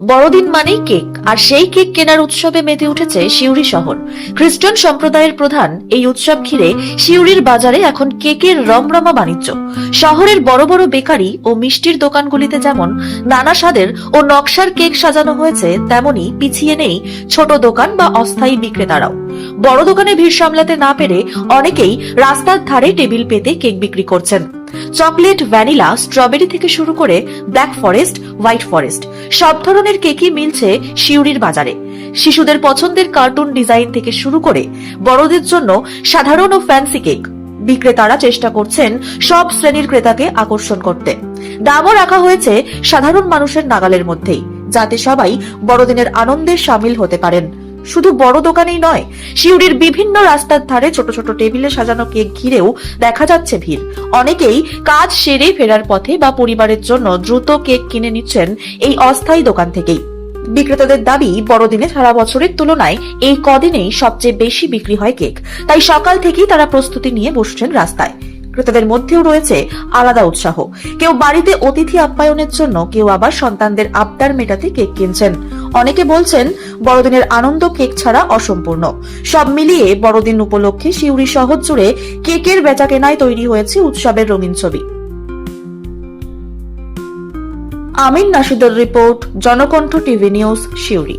বড়দিন মানেই কেক, আর সেই কেক কেনার উৎসবে মেতে উঠেছে সিউড়ি শহর। খ্রিস্টান সম্প্রদায়ের প্রধান এই উৎসব ঘিরে সিউড়ির বাজারে এখন কেকের রমরমা বাণিজ্য। শহরের বড় বড় বেকারি ও মিষ্টির দোকানগুলিতে যেমন নানা স্বাদের ও নকশার কেক সাজানো হয়েছে, তেমনি পিছিয়ে নেই ছোট দোকান বা অস্থায়ী বিক্রেতারাও। বড় দোকানে ভিড় সামলাতে না পেরে অনেকেই রাস্তার ধারে টেবিল পেতে কেক বিক্রি করছেন। চকলেট, ভ্যানিলা, স্ট্রবেরি থেকে শুরু করে ব্ল্যাক ফরেস্ট, হোয়াইট ফরেস্ট, সব ধরনের কেকই মিলছে শিউরির বাজারে। শিশুদের পছন্দের কার্টুন ডিজাইন থেকে শুরু করে বড়দের জন্য সাধারণ ও ফ্যান্সি কেক বিক্রেতারা চেষ্টা করছেন সব শ্রেণির ক্রেতাকে আকর্ষণ করতে। দামও রাখা হয়েছে সাধারণ মানুষের নাগালের মধ্যেই, যাতে সবাই বড়দিনের আনন্দে সামিল হতে পারেন। শুধু বড় দোকানেই নয় শিউরির বিভিন্ন রাস্তার ধারে ছোট ছোট টেবিলে সাজানো কেক ঘিরেও দেখা যাচ্ছে ভিড়। অনেকেই কাজ সেরে ফেরার পথে বা পরিবারের জন্য দ্রুত কেক কিনে নিচ্ছেন এই অস্থায়ী দোকান থেকেই। বিক্রেতাদের দাবি, বড়দিনে সারা বছরের তুলনায় এই কদিনেই সবচেয়ে বেশি বিক্রি হয় কেক। তাই সকাল থেকেই তারা প্রস্তুতি নিয়ে বসছেন রাস্তায়। ক্রেতাদের মধ্যেও রয়েছে আলাদা উৎসাহ। কেউ বাড়িতে অতিথি আপ্যায়নের জন্য, কেউ আবার সন্তানদের আবদার মেটাতে কেক কিনছেন। অনেকে বলছেন বড়দিনের আনন্দ কেক ছাড়া অসম্পূর্ণ। সব মিলিয়ে বড়দিন উপলক্ষে শিউরি শহর জুড়ে কেকের বেচাকেনায় তৈরি হয়েছে উৎসবের রঙিন ছবি। Amin নাসিদের report, Janakantha TV news Siuri